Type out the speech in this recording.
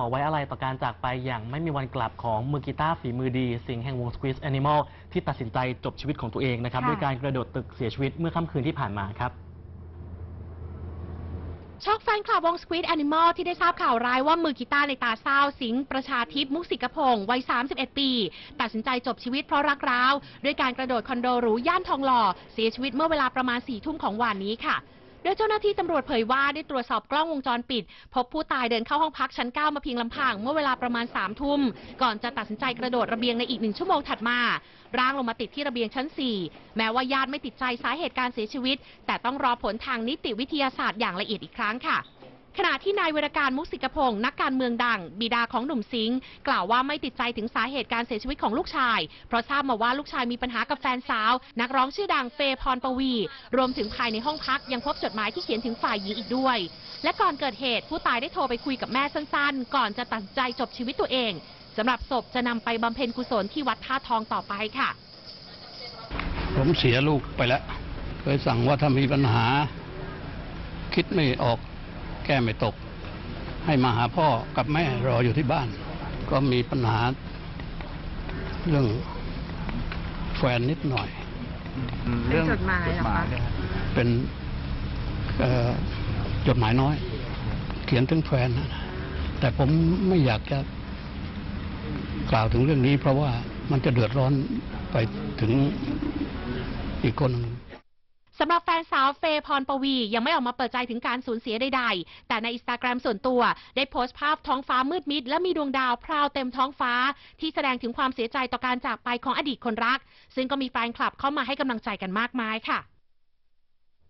อไว้อะไรต่อการจากไปอย่างไม่มีวันกลับของมือกีตาร์ฝีมือดี สิงห์แห่งวง Squeeze Animal ที่ตัดสินใจจบชีวิตของตัวเองนะครับ ค่ะ ด้วยการกระโดดตึกเสียชีวิตเมื่อค่ำคืนที่ผ่านมาครับ ช็อกแฟนคลับวง Squid Animal ที่ได้ทราบข่าวร้ายว่ามือกีตาร์ในตาเศร้าสิงห์ประชาทิพย์มุกสิกพงศ์วัย 31 ปี ตัดสินใจจบชีวิตเพราะรักร้าว ด้วยการกระโดดคอนโดหรูย่านทองหล่อ เสียชีวิตเมื่อเวลาประมาณ4ทุ่มของวันนี้ค่ะ โดยเจ้าหน้าที่ตำรวจเผยว่าได้ตรวจสอบกล้องวงจรปิด พบผู้ตายเดินเข้าห้องพักชั้น 9 มาเพียงลำพังเมื่อเวลาประมาณ3ทุ่ม ก่อนจะตัดสินใจกระโดดระเบียงในอีกหนึ่งชั่วโมงถัดมา ร่างลงมาติดที่ระเบียงชั้น 4 แม้ว่าญาติไม่ติดใจสาเหตุการเสียชีวิต แต่ต้องรอผลทางนิติวิทยาศาสตร์อย่างละเอียดอีกครั้งค่ะ ขณะที่นายเวรการมุกสิกพงศ์นักการเมืองดัง บิดาของหนุ่มสิงกล่าวว่าไม่ติดใจถึงสาเหตุการเสียชีวิตของลูกชาย เพราะทราบมาว่าลูกชายมีปัญหากับแฟนสาว นักร้องชื่อดังเฟย์พรปวี รวมถึงภายในห้องพักยังพบจดหมายที่เขียนถึงฝ่ายหญิงอีกด้วย และก่อนเกิดเหตุ ผู้ตายได้โทรไปคุยกับแม่สั้นๆ ก่อนจะตัดใจจบชีวิตตัวเองสำหรับศพจะนำไปบำเพ็ญกุศลที่วัดท่าทองต่อไปค่ะ ผมเสียลูกไปแล้วเคยสั่งว่าถ้ามีปัญหา คิดไม่ออก ก้ไม่ตก ให้มาหาพ่อกับแม่รออยู่ที่บ้าน ก็มีปัญหา เรื่องแฟนนิดหน่อยเป็นจดหมายเหรอคะเป็นเอ่อจดหมายน้อย เขียนถึงแฟนนะแต่ผมไม่อยากจะกล่าวถึงเรื่องนี้ เพราะว่ามันจะเดือดร้อนไปถึงอีกคนหนึ่ง สำหรับแฟนสาวเฟย์พรปวี ยังไม่ออกมาเปิดใจถึงการสูญเสียใดๆ แต่ในอินสตาแกรมส่วนตัว ได้โพสต์ภาพท้องฟ้ามืดมิด และมีดวงดาวพราวเต็มท้องฟ้า ที่แสดงถึงความเสียใจต่อการจากไปของอดีตคนรัก ซึ่งก็มีแฟนคลับเข้ามาให้กำลังใจกันมากมายค่ะ